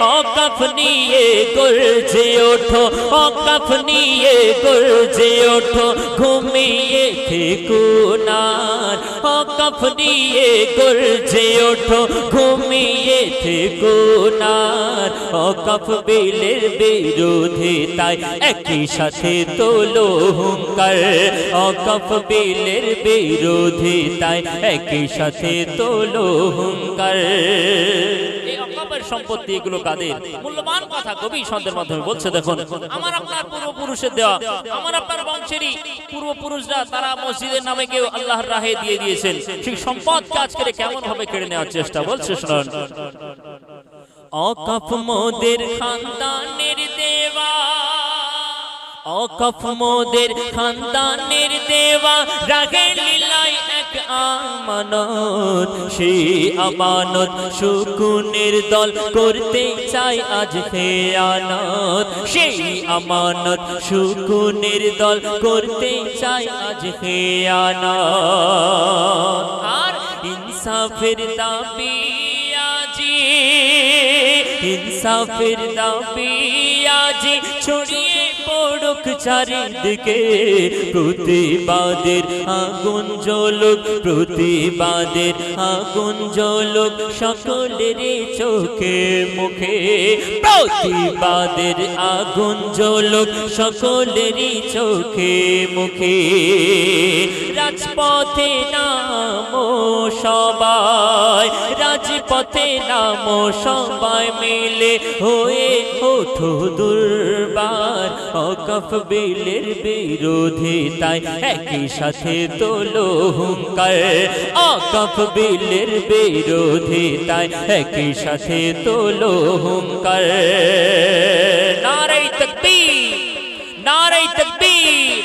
অকফ নিয়ে গর্জে ওঠো, অকফ নিয়ে গর্জে ওঠো, ঘুমিয়ে থেকো না। অকফ ওঠো, ঘুমিয়ে থেকো না। অকফ বিলের বিরোধী তাই একই সাথে তোলো হুঙ্কার। অকফ বিলের বিরোধী তাই একই সাথে তোলো হুঙ্কার। সম্পত্তি এগুলো কাদের? মূল্যবান কথা কবি সন্দের মাধ্যমে বলছে দেখুন আমার আপনার পূর্বপুরুষের দেওয়া আমার আপনার বংশেরই পূর্বপুরুষরা তারা মসজিদের নামে কেউ আল্লাহর রাহে দিয়ে দিয়েছেন। সেই কাজ করে কেমন ভাবে কেড়ে নেওয়ার চেষ্টা বলছে শুনুন। অকাপ মোদের খানদানের অকফ মোদের খানদানের দেওয়া রাগের লীলাই এক আমানত। সেই আমানত সুকুনের দল করতে চাই আজ খেয়ানত। সেই আমানত সুকুনের দল করতে চাই আজ খেয়ানত। আর ইনসাফের দাবি আজি, ইনসাফের দাবি আজি, ছড়িয়ে পড়ুক চারিদিকে, প্রতিবাদের আগুন জ্বলুক প্রতিবাদের আগুন জ্বলুক সকলের চোখে, মুখে, প্রতিবাদের আগুন জ্বলুক সকলের চোখে, মুখে। রাজপথে নাম সবাই, রাজপথে নামো সবাই মিলে হয়ে ওঠো দুর্বার অকফ বিলের বিরোধী তাই একই সাথে তোলো হুঙ্কার। অকফ বিলের বিরোধী তাই একই সাথে তোলো হুঙ্কার। নারাই তকবীর নারাই তকবীর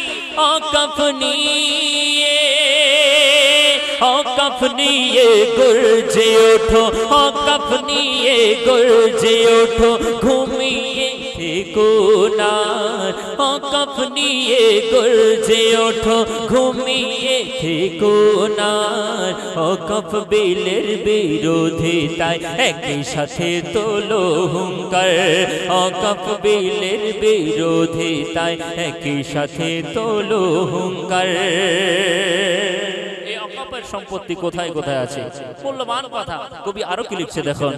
অকফ নিয়ে অকফ নিয়ে গর্জে ওঠো অকফ নিয়ে গর্জে ওঠো, ঘুমিয়ে থেকো না অকফ নিয়ে গর্জে ওঠো, ঘুমিয়ে থেকো না অকফ বিলের বিরোধী তাই একই সাথে তোলো হুঙ্কার অকফ বিলের বিরোধী তাই একই সাথে তোলো হুঙ্কার। সম্পত্তি কোথায় কোথায় আছে? মূল্যবান কথা। কবি আরও কি লিখছে দেখুন?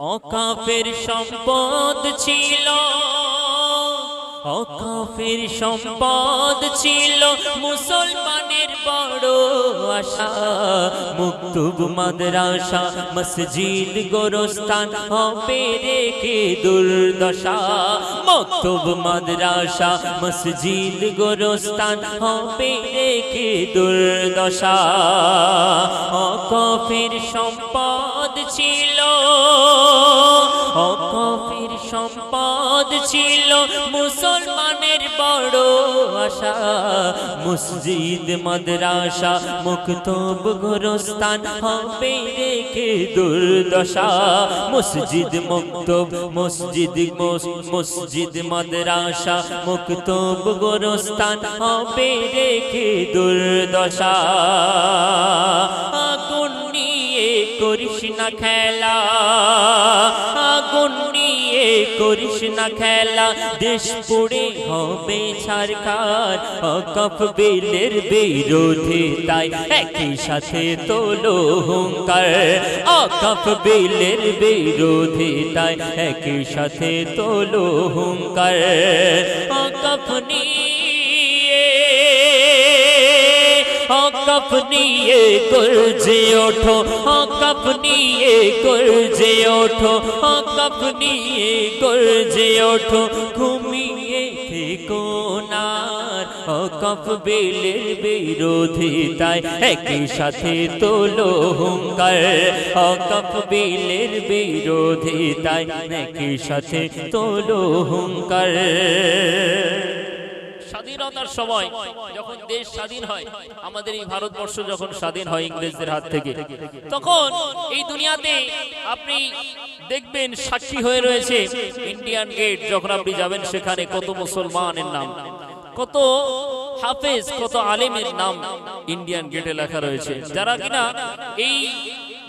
অকাফের সম্পদ ছিল। অকাফের সম্পদ ছিল। মুসলমানের বড় আশা। মুক্তুব মাদ্রাসা, মসজিদ গোরস্থান, হবে রেখে দুর্দশা। মুক্তুব মাদ্রাসা, মসজিদ গোরস্থান, হবে রেখে দুর্দশা। অকাফের সম্পদ ছিল। সম্পদ ছিল মুসলমানের বড় আশা। মসজিদ, মাদ্রাসা, মুক্তব গোরস্থান, হবে রেখে দুর্দশা। মসজিদ মুক্তব, মসজিদ মসজিদ, মাদ্রাসা, মুক্তব গোরস্থান, হবে রেখে দুর্দশা। করিস না খেলা। আগুন নিয়ে করিস না খেলা। দেশ পড়ে হবে ছারকার অকফ বিলের বিরোধী তাই একই সাথে তোলো হুঙ্কার। অকফ বিলের বিরোধী তাই একই সাথে তোলো হুঙ্কার। অকফ নিয়ে হকফ নিয়ে গর্জে ওঠো হকফ নিয়ে গর্জে ওঠো হকফ নিয়ে গর্জে ওঠো, ঘুমিয়ে থেকো না হকফ বিলের বিরোধী তাই একই সাথে তোলো হুঙ্কার হকফ বিলের বিরোধী তাই একই সাথে তোলো হুঙ্কার। স্বাধীনতার সময় যখন দেশ স্বাধীন হয়, আমাদের এই ভারতবর্ষ যখন স্বাধীন হয় ইংরেজদের হাত থেকে, তখন এই দুনিয়াতে আপনি দেখবেন সাক্ষী হয়ে রয়েছে ইন্ডিয়ান গেট, যখন আপনি যাবেন সেখানে কত মুসলমানের নাম, কত হাফেজ, কত আলেমের নাম ইন্ডিয়ান গেটে লেখা রয়েছে, যারা কিনা এই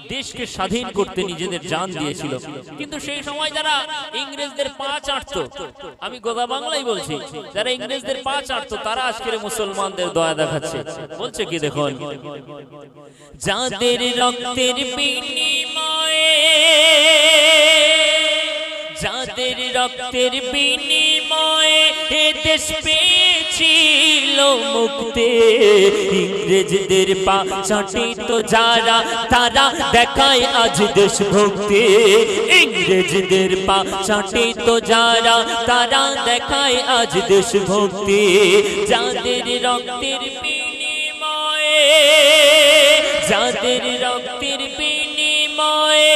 দেশকে স্বাধীন করতে নিজেদের জান দিয়েছিল। কিন্তু সেই সময় যারা ইংরেজদের পা চাটত, আমি গোদা বাংলাই বলছি, যারা ইংরেজদের পা চাটত, তারা আজকের মুসলমানদের দয়া দেখাচ্ছে। বলছে কি দেখুন? যাদের রক্তের বিনিময়ে, যাদের রক্তের বিনিময়ে দেশ পেয়েছিল মুক্তি। ইংরেজদের পা চাটিত যারা, তারা দেখায় আজ দেশ ভক্তি। ইংরেজদের পা চাটিত যারা, তারা দেখায় আজ দেশ ভক্তি। যাদের রক্তের বিনিময়ে, যাদের রক্তের বিনিময়ে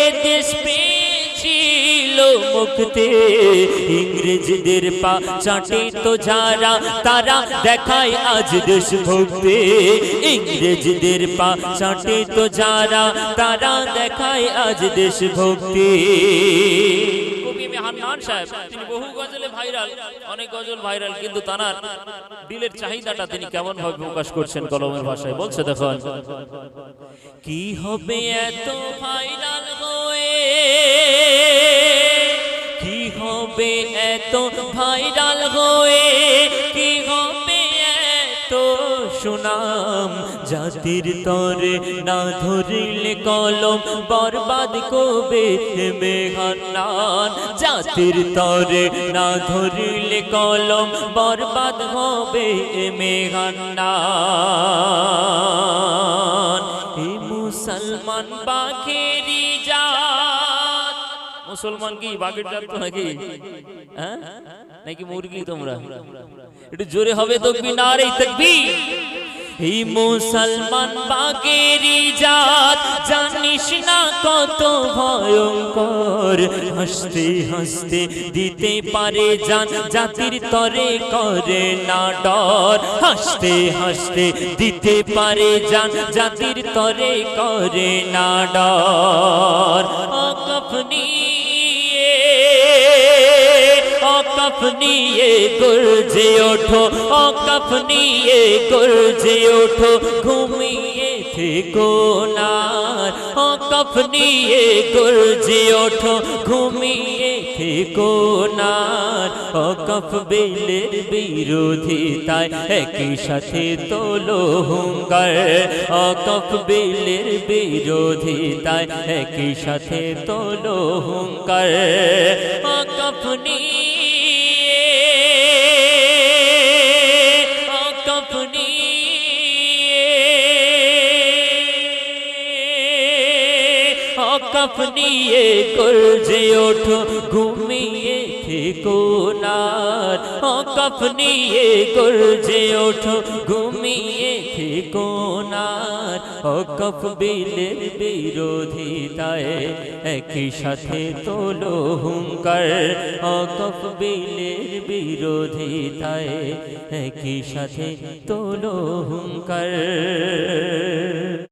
এ দেশ পেয়েছিল মুক্তি ইংরেজদের পা চাটিত যারা, তারা দেখায় আজ দেশ ভক্তি। ইংরেজদের পা চাটিত যারা, তারা দেখায় আজ দেশ ভক্তি। চাহিদাটা তিনি কেমন ভাবে প্রকাশ করছেন কলমের ভাষায়? বলছে দেখুন। কি হবে এত ভাইরাল হয়ে? হবে এত ভাইরাল হয়ে? কি হবে এত সুনাম? জাতির তরে না ধরিলে কলম বরবাদ কবে? মেঘান্নান, জাতির তরে না ধরিলে কলম বরবাদ হবে? মেঘান্নান মুসলমান জাত মুসলমান কি বাঘের জাত তো নাকি? হ্যাঁ? নাকি মুরগি তোমরা? একটু জোরে হবে তো নারে তকবীর। এই মুসলমান বাগেরি জাত জানিস না কত ভয়ঙ্কর? হাসতে হাসতে দিতে পারে জান জাতির তরে করে না ডর। হাসতে হাসতে দিতে পারে জান জাতির তরে করে না ডর। অকফনি অকফ নিয়ে গুরজে ওঠো, অকফ নিয়ে গুরজে ওঠো, ঘুমিয়ে থেকো না। অকফ নিয়ে গুরজে ওঠো, ঘুমিয়ে থেকো না। অকফ বেলের বিরোধিতায় একই সাথে তোলো হুঙ্কার। কফ বেলের বিরোধিতায় একই সাথে তোলো হুঙ্কার। অকফ নিয়ে অকফ নিয়ে করজে ওঠো, ঘুমিয়ে থেকো না। অকফ নিয়ে করজে ওঠো, ঘুমিয়ে থেকো না। অকফ বিলের বিরোধিতায় একই সাথে তোলো হুঙ্কার। অকফ বিলের বিরোধিতায় একই সাথে তোলো হুঙ্কার।